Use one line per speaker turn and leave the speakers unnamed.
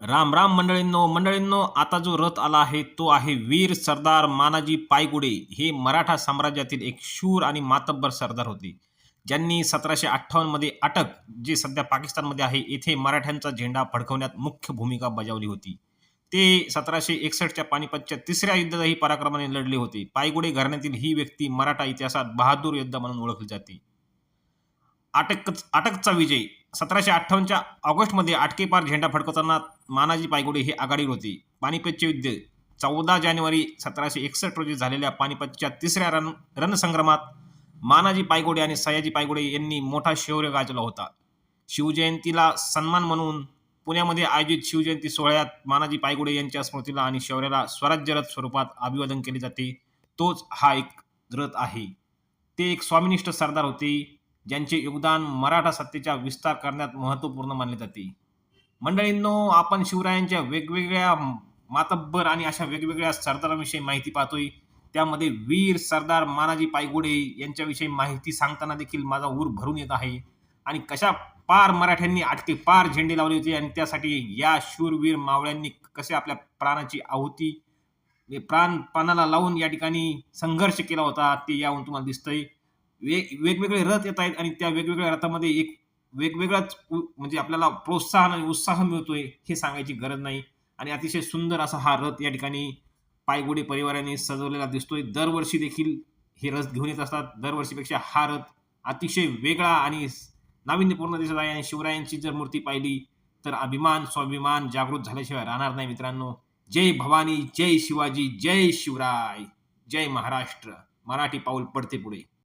राम राम मंडळींनो मंडळींनो आता जो रथ आला आहे तो आहे वीर सरदार मानाजी पायगुडे. हे मराठा साम्राज्यातील एक शूर आणि मातब्बर सरदार होते. ज्यांनी सतराशे अठ्ठावन्नमध्ये अटक जे सध्या पाकिस्तानमध्ये आहे येथे मराठ्यांचा झेंडा फडकवण्यात मुख्य भूमिका बजावली होती. ते सतराशे एकसष्टच्या पानिपतच्या तिसऱ्या युद्धातही पराक्रमाने लढले होते. पायगुडे घराण्यातील ही व्यक्ती मराठा इतिहासात बहादूर योद्धा म्हणून ओळखली जाते. अटक अटकचा विजय. सतराशे अठ्ठावन्नच्या ऑगस्टमध्ये आटकेपार झेंडा फडकवताना मानाजी पायगुडे हे आघाडीवर होते. पानिपतचे युद्ध. चौदा जानेवारी सतराशे एकसष्ट रोजी झालेल्या पानिपतच्या तिसऱ्या रण रणसंग्रामात मानाजी पायगुडे आणि सयाजी पायगुडे यांनी मोठा शौर्य गाजला होता. शिवजयंतीला सन्मान म्हणून पुण्यामध्ये आयोजित शिवजयंती सोहळ्यात मानाजी पायगुडे यांच्या स्मृतीला आणि शौर्याला स्वराज्य रथ स्वरूपात अभिवादन केले जाते. तोच हा एक रथ आहे. ते एक स्वामिनिष्ठ सरदार होते. ज्यांचे योगदान मराठा सत्तेचा विस्तार करण्यात महत्त्वपूर्ण मानले जाते. मंडळींनो आपण शिवरायांच्या वेगवेगळ्या मातब्बर आणि अशा वेगवेगळ्या सरदारांविषयी माहिती पाहतोय. त्यामध्ये वीर सरदार मानाजी पायगुडे यांच्याविषयी माहिती सांगताना देखील माझा ऊर भरून येत आहे. आणि कशा पार मराठ्यांनी आटके पार झेंडे लावले होते आणि त्यासाठी या शूरवीर मावळ्यांनी कसे आपल्या प्राणाची आहुती प्राण प्राणाला लावून या ठिकाणी संघर्ष केला होता ते यावरून तुम्हाला दिसतंय. वेग वेगवेगळे रथ येत आहेत आणि त्या वेगवेगळ्या रथामध्ये एक वेगवेगळाच उ- म्हणजे आपल्याला प्रोत्साहन आणि उत्साह मिळतोय हे सांगायची गरज नाही. आणि अतिशय सुंदर असा हा रथ या ठिकाणी पायगुडी परिवाराने सजवलेला दिसतोय. दरवर्षी देखील हे रथ घेऊन येत असतात. दरवर्षीपेक्षा हा रथ अतिशय वेगळा आणि नाविन्यपूर्ण दिसत आहे. आणि शिवरायांची जर मूर्ती पाहिली तर अभिमान स्वाभिमान जागृत झाल्याशिवाय राहणार नाही मित्रांनो. जय भवानी जय शिवाजी जय शिवराय जय महाराष्ट्र. मराठी पाऊल पडते पुढे.